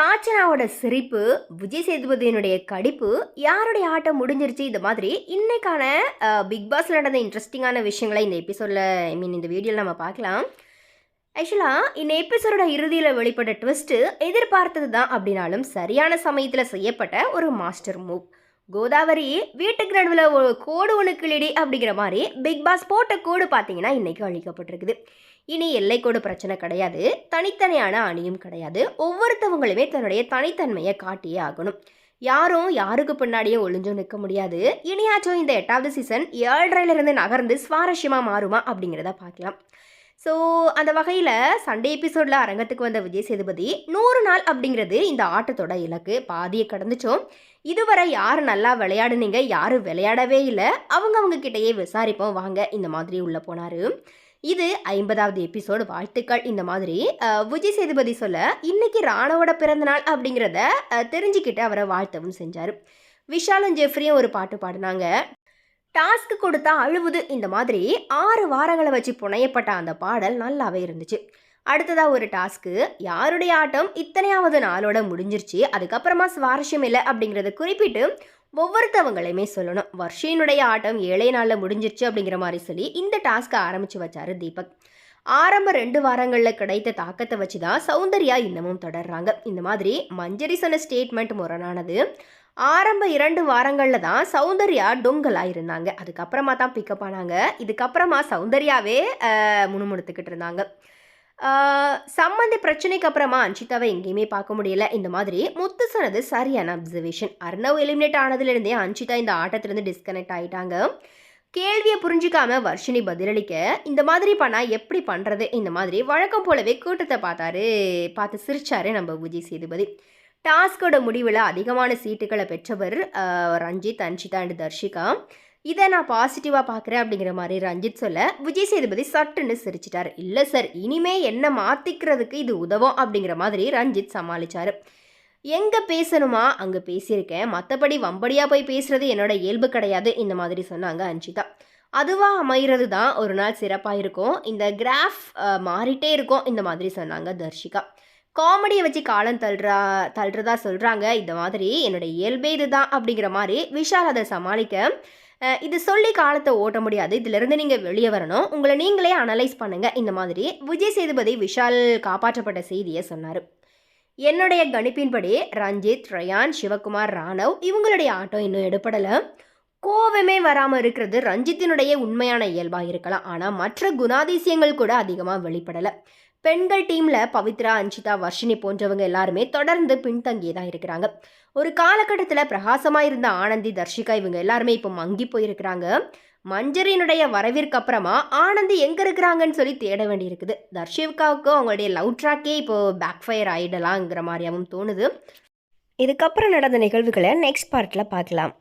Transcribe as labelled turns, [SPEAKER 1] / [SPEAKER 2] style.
[SPEAKER 1] சாச்சனாவோட சிரிப்பு விஜய் சேதுபதியினுடைய கடிப்பு யாருடைய ஆட்டம் முடிஞ்சிருச்சு? இந்த மாதிரி இன்னைக்கான பிக் பாஸில் நடந்த இன்ட்ரெஸ்டிங்கான விஷயங்களை இந்த எபிசோடில் ஐ மீன் இந்த வீடியோவில் நம்ம பார்க்கலாம். ஆக்சுவலாக இந்த எபிசோடோட இறுதியில் வெளிப்பட்ட ட்விஸ்ட்டு எதிர்பார்த்தது தான் அப்படின்னாலும் சரியான சமயத்தில் செய்யப்பட்ட ஒரு மாஸ்டர் மூவ் கோதாவரி வீட்டுக்கு நடுவில் ஒரு கோடு ஒன்று கிளிடி அப்படிங்கிற மாதிரி பிக் பாஸ் போட்ட கோடு பார்த்தீங்கன்னா இன்றைக்கும் அழிக்கப்பட்டிருக்குது. இனி எல்லைக்கோடு பிரச்சனை கிடையாது. தனித்தனியான அணியும் கிடையாது. ஒவ்வொருத்தவங்களுமே தன்னுடைய தனித்தன்மையை காட்டியே ஆகணும். யாரும் யாருக்கு பின்னாடியே ஒளிஞ்சும் நிற்க முடியாது. இனியாச்சும் இந்த எட்டாவது சீசன் ஏழரையிலிருந்து நகர்ந்து சுவாரஸ்யமாக மாறுமா அப்படிங்கிறத பார்க்கலாம். ஸோ அந்த வகையில் சண்டே எபிசோடில் அரங்கத்துக்கு வந்த விஜய் சேதுபதி நூறு நாள் அப்படிங்கிறது இந்த ஆட்டத்தோட இலக்கு. பாதியை கடந்துச்சோம். இதுவரை யார் நல்லா விளையாடுனீங்க யார் விளையாடவே இல்லை அவங்க அவங்க கிட்டேயே விசாரிப்போம். வாங்க இந்த மாதிரி உள்ளே போனார். இது ஐம்பதாவது எபிசோடு வாழ்த்துக்கள். இந்த மாதிரி விஜய் சேதுபதி சொல்ல இன்னைக்கு ராணவோட பிறந்தநாள் அப்படிங்கிறத தெரிஞ்சுக்கிட்டு அவரை வாழ்த்தவும் செஞ்சார். விஷாலும் ஜெஃப்ரியும் ஒரு பாட்டு பாடினாங்க. டாஸ்க் கொடுத்தா அழுவுது. இந்த மாதிரி ஆறு வாரங்களை வச்சு புனையப்பட்ட அந்த பாடல் நல்லாவே இருந்துச்சு. அடுத்ததாக ஒரு டாஸ்க்கு யாருடைய ஆட்டம் இத்தனையாவது நாளோட முடிஞ்சிருச்சு அதுக்கப்புறமா சுவாரஸ்யம் இல்லை அப்படிங்கிறத குறிப்பிட்டு ஒவ்வொருத்தவங்களையுமே சொல்லணும். வர்ஷினுடைய ஆட்டம் ஏழை நாளில் முடிஞ்சிருச்சு அப்படிங்கிற மாதிரி சொல்லி இந்த டாஸ்க்கை ஆரம்பித்து வச்சாரு தீபக். ஆரம்ப ரெண்டு வாரங்களில் கிடைத்த தாக்கத்தை வச்சு தான் சௌந்தர்யா இன்னமும் தொடர்றாங்க. இந்த மாதிரி மஞ்சரி சொன்ன ஸ்டேட்மெண்ட் முரணானது. ஆரம்ப இரண்டு வாரங்களில் தான் சௌந்தர்யா டொங்கலாக இருந்தாங்க அதுக்கப்புறமா தான் பிக்கப் ஆனாங்க. இதுக்கப்புறமா சௌந்தர்யாவே முணுமுணுத்துக்கிட்டு இருந்தாங்க. சம்மந்தி பிரச்சனைக்கு அப்புறமா அன்ஷிதாவை எங்கேயுமே பார்க்க முடியல. இந்த மாதிரி முத்து சொன்னது சரியான அப்சர்வேஷன் அர்ணவ் எலிமினேட் ஆனதுலேருந்தே அன்ஷிதா இந்த ஆட்டத்திலேருந்து டிஸ்கனெக்ட் ஆயிட்டாங்க. கேள்வியை புரிஞ்சுக்காம வர்ஷினி பதிலளிக்க இந்த மாதிரி பண்ணால் எப்படி பண்ணுறது இந்த மாதிரி வழக்கம் போலவே கூட்டத்தை பார்த்தாரு பார்த்து சிரிச்சாரு நம்ம விஜய் சேதுபதி. டாஸ்கோட முடிவில் அதிகமான சீட்டுகளை பெற்றவர் ரஞ்சித் அன்ஷிதா அண்ட் தர்ஷிகா. இதை நான் பாசிட்டிவாக பார்க்குறேன் அப்படிங்கிற மாதிரி ரஞ்சித் சொல்ல விஜய் சேதுபதி சட்டுன்னு சிரிச்சிட்டார். இல்லை சார் இனிமே என்ன மாற்றிக்கிறதுக்கு இது உதவும் அப்படிங்கிற மாதிரி ரஞ்சித் சமாளிச்சார். எங்கே பேசணுமா? அங்கே பேசியிருக்கேன். மற்றபடி வம்படியாக போய் பேசுறது என்னோட இயல்பு கிடையாது இந்த மாதிரி சொன்னாங்க அன்ஷிதா. அதுவாக அமைகிறது தான் ஒரு நாள் சிறப்பாக இருக்கும். இந்த கிராஃப் மாறிட்டே இருக்கும் இந்த மாதிரி சொன்னாங்க தர்ஷிகா. காமெடியை வச்சு காலம் தள்ளுறா தள்ளுறதா சொல்கிறாங்க இந்த மாதிரி என்னுடைய இயல்பே இதுதான் அப்படிங்கிற மாதிரி விஷால் அதை சமாளிக்க இது சொல்லி காலத்தை ஓட்ட முடியாது. இதிலிருந்து நீங்கள் வெளியே வரணும். உங்களை நீங்களே அனலைஸ் பண்ணுங்கள் இந்த மாதிரி விஜய் சேதுபதி விஷால் காப்பாற்றப்பட்ட செய்தியை சொன்னார். என்னுடைய கணிப்பின்படி ரஞ்சித் ரயான் சிவகுமார் ராணவ் இவங்களுடைய ஆட்டோ இன்னும் எடுப்படலை கோவமே வராமல் இருக்கிறது ரஞ்சித்தினுடைய உண்மையான இயல்பாக இருக்கலாம். ஆனால் மற்ற குணாதிசயங்கள் கூட அதிகமாக வெளிப்படலை. பெண்கள் டீமில் பவித்ரா அன்ஷிதா வர்ஷினி போன்றவங்க எல்லாருமே தொடர்ந்து பின்தங்கியே தான் இருக்கிறாங்க. ஒரு காலகட்டத்தில் பிரகாசமாக இருந்த ஆனந்தி தர்ஷிகா இவங்க எல்லாருமே இப்போ மங்கி போயிருக்கிறாங்க. மஞ்சரினுடைய வரவிற்கு அப்புறமா ஆனந்தி எங்கே இருக்கிறாங்கன்னு சொல்லி தேட வேண்டியிருக்குது. தர்ஷிகாவுக்கும் அவங்களுடைய லவ் ட்ராக்கே இப்போ பேக் ஃபயர் ஆகிடலாங்கிற மாதிரியாகவும் தோணுது. இதுக்கப்புறம் நடந்த நிகழ்வுகளை நெக்ஸ்ட் பார்ட்டில் பார்க்கலாம்.